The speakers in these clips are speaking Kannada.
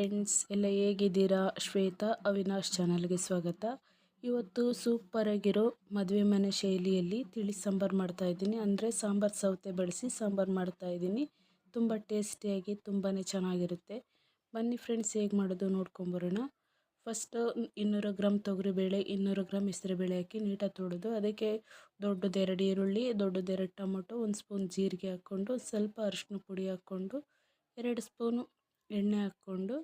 ಹೇಗಿದ್ದೀರಾ? ಶ್ವೇತಾ, ಅವಿನಾಶ್ ಚಾನಲ್ಗೆ ಸ್ವಾಗತ. ಇವತ್ತು ಸೂಪರಾಗಿರೋ ಮದುವೆ ಮನೆ ಶೈಲಿಯಲ್ಲಿ ತಿಳಿ ಸಾಂಬಾರು ಮಾಡ್ತಾ ಇದ್ದೀನಿ. ಅಂದರೆ ಸಾಂಬಾರು ಸೌತೆ ಬಳಸಿ ಸಾಂಬಾರು ಮಾಡ್ತಾ ಇದ್ದೀನಿ. ತುಂಬ ಟೇಸ್ಟಿಯಾಗಿ ತುಂಬಾ ಚೆನ್ನಾಗಿರುತ್ತೆ. ಬನ್ನಿ ಫ್ರೆಂಡ್ಸ್, ಹೇಗೆ ಮಾಡೋದು ನೋಡ್ಕೊಂಬರೋಣ. ಫಸ್ಟು ಇನ್ನೂರು ಗ್ರಾಮ್ ತೊಗರಿಬೇಳೆ, ಇನ್ನೂರು ಗ್ರಾಮ್ ಹೆಸರುಬೇಳೆ ಹಾಕಿ ನೀಟಾಗಿ ತೊಳೆದು, ಅದಕ್ಕೆ ದೊಡ್ಡದೆರಡು ಈರುಳ್ಳಿ ದೊಡ್ಡದೆರಡು ಟೊಮೊಟೊ, ಒಂದು ಸ್ಪೂನ್ ಜೀರಿಗೆ ಹಾಕ್ಕೊಂಡು ಸ್ವಲ್ಪ ಅರಿಶಿನ ಪುಡಿ ಹಾಕ್ಕೊಂಡು, ಎರಡು ಸ್ಪೂನು ಎಣ್ಣೆ ಹಾಕ್ಕೊಂಡು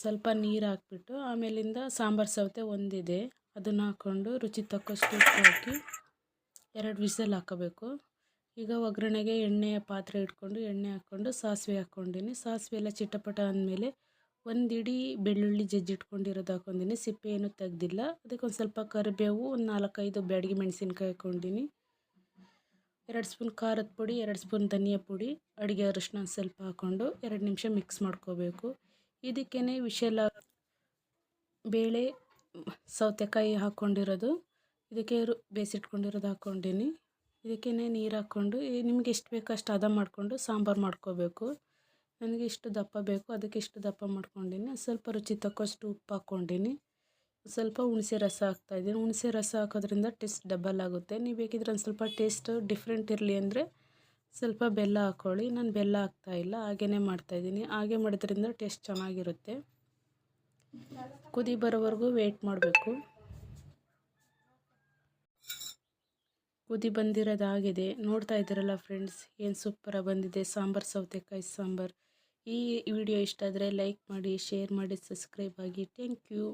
ಸ್ವಲ್ಪ ನೀರು ಹಾಕ್ಬಿಟ್ಟು ಆಮೇಲಿಂದ ಸಾಂಬಾರು ಸೌತೆ ಒಂದಿದೆ. ಅದನ್ನು ಹಾಕ್ಕೊಂಡು ರುಚಿ ತಕ್ಕಷ್ಟು ಹಾಕಿ ಎರಡು ವಿಸಲ್ ಹಾಕೋಬೇಕು. ಈಗ ಒಗ್ಗರಣೆಗೆ ಎಣ್ಣೆಯ ಪಾತ್ರೆ ಇಟ್ಕೊಂಡು ಎಣ್ಣೆ ಹಾಕ್ಕೊಂಡು ಸಾಸಿವೆ ಹಾಕ್ಕೊಂಡಿನಿ. ಸಾಸಿವೆ ಎಲ್ಲ ಚಿಟಪಟ ಅಂದಮೇಲೆ ಒಂದು ಬೆಳ್ಳುಳ್ಳಿ ಜಜ್ಜಿಟ್ಕೊಂಡಿರೋದು ಹಾಕ್ಕೊಂಡಿನಿ. ಸಿಪ್ಪೆ ಏನೂ ತೆಗ್ದಿಲ್ಲ. ಅದಕ್ಕೆ ಒಂದು ಸ್ವಲ್ಪ ಕರಿಬೇವು, ಒಂದು ನಾಲ್ಕೈದು ಬ್ಯಾಡಗಿ ಮೆಣಸಿನ್ಕಾಯಿ ಹಾಕ್ಕೊಂಡಿನಿ. ಎರಡು ಸ್ಪೂನ್ ಖಾರದ ಪುಡಿ, ಎರಡು ಸ್ಪೂನ್ ಧನಿಯಾ ಪುಡಿ, ಅಡುಗೆ ಅರಿಶಿನ ಸ್ವಲ್ಪ ಹಾಕ್ಕೊಂಡು ಎರಡು ನಿಮಿಷ ಮಿಕ್ಸ್ ಮಾಡ್ಕೋಬೇಕು. ಇದಕ್ಕೇ ವಿಶಾಲ ಬೇಳೆ, ಸೌತೆಕಾಯಿ ಹಾಕ್ಕೊಂಡಿರೋದು ಇದಕ್ಕೆ ರು, ಬೇಯಿಸಿಟ್ಕೊಂಡಿರೋದು ಹಾಕ್ಕೊಂಡಿನಿ ಇದಕ್ಕೇ ನೀರು ಹಾಕ್ಕೊಂಡು ನಿಮ್ಗೆ ಎಷ್ಟು ಬೇಕೋ ಅಷ್ಟು ಹದ ಮಾಡಿಕೊಂಡು ಸಾಂಬಾರು ಮಾಡ್ಕೋಬೇಕು. ನನಗೆ ಇಷ್ಟು ದಪ್ಪ ಬೇಕು, ಅದಕ್ಕೆ ಇಷ್ಟು ದಪ್ಪ ಮಾಡ್ಕೊಂಡಿನಿ. ಸ್ವಲ್ಪ ರುಚಿ ತಕ್ಕಷ್ಟು ಉಪ್ಪು ಹಾಕ್ಕೊಂಡಿನಿ ಸ್ವಲ್ಪ ಹುಣಸೆ ರಸ ಹಾಕ್ತಾಯಿದ್ದೀನಿ ಹುಣಸೆ ರಸ ಹಾಕೋದ್ರಿಂದ ಟೇಸ್ಟ್ ಡಬಲ್ ಆಗುತ್ತೆ. ನೀವು ಬೇಕಿದ್ರೆ ಒಂದು ಸ್ವಲ್ಪ ಟೇಸ್ಟ್ ಡಿಫ್ರೆಂಟ್ ಇರಲಿ ಅಂದರೆ ಸ್ವಲ್ಪ ಬೆಲ್ಲ ಹಾಕ್ಕೊಳ್ಳಿ ನಾನು ಬೆಲ್ಲ ಹಾಕ್ತಾಯಿಲ್ಲ ಹಾಗೇ ಮಾಡ್ತಾಯಿದ್ದೀನಿ ಹಾಗೆ ಮಾಡೋದ್ರಿಂದ ಟೇಸ್ಟ್ ಚೆನ್ನಾಗಿರುತ್ತೆ. ಕುದಿ ಬರೋವರೆಗೂ ವೇಟ್ ಮಾಡಬೇಕು. ಕುದಿ ಬಂದಿರೋದಾಗಿದೆ. ನೋಡ್ತಾ ಇದ್ದೀರಲ್ಲ ಫ್ರೆಂಡ್ಸ್ ಏನು ಸೂಪರಾಗಿ ಬಂದಿದೆ. ಸಾಂಬಾರು, ಸೌತೆಕಾಯಿ ಸಾಂಬಾರು. ಈ ವಿಡಿಯೋ ಇಷ್ಟ ಆದರೆ ಲೈಕ್ ಮಾಡಿ ಶೇರ್ ಮಾಡಿ ಸಬ್ಸ್ಕ್ರೈಬ್ ಆಗಿ. Thank you